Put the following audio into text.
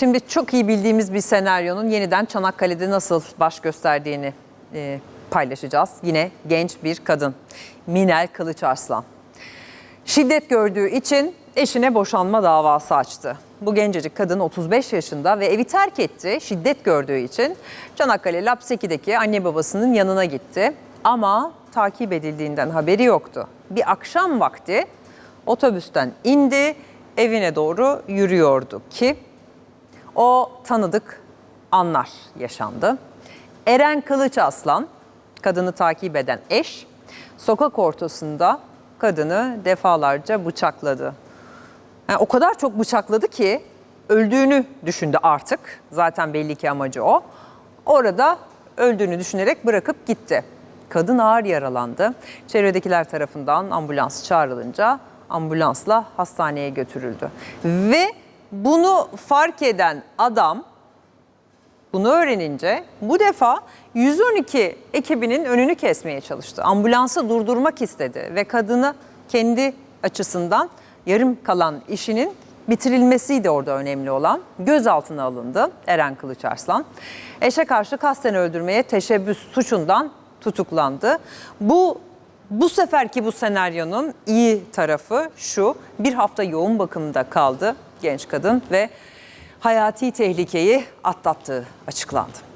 Şimdi çok iyi bildiğimiz bir senaryonun yeniden Çanakkale'de nasıl baş gösterdiğini e, paylaşacağız. Yine genç bir kadın. Minel Kılıçarslan. Şiddet gördüğü için eşine boşanma davası açtı. Bu gencecik kadın 35 yaşında ve evi terk etti. Şiddet gördüğü için Çanakkale Lapseki'deki anne babasının yanına gitti. Ama takip edildiğinden haberi yoktu. Bir akşam vakti otobüsten indi, evine doğru yürüyordu ki o tanıdık anlar yaşandı. Eren Kılıç Aslan, kadını takip eden eş, sokak ortasında kadını defalarca bıçakladı. Yani o kadar çok bıçakladı ki öldüğünü düşündü artık. Zaten belli ki amacı o. Orada öldüğünü düşünerek bırakıp gitti. Kadın ağır yaralandı. Çevredekiler tarafından ambulans çağrılınca ambulansla hastaneye götürüldü. Ve bunu fark eden adam bunu öğrenince bu defa 112 ekibinin önünü kesmeye çalıştı. Ambulansı durdurmak istedi ve kadını kendi açısından yarım kalan işinin bitirilmesiydi orada önemli olan. Gözaltına alındı Eren Kılıçarslan. Eşe karşı kasten öldürmeye teşebbüs suçundan tutuklandı. Bu bu seferki bu senaryonun iyi tarafı şu. Bir hafta yoğun bakımda kaldı genç kadın ve hayati tehlikeyi atlattığı açıklandı.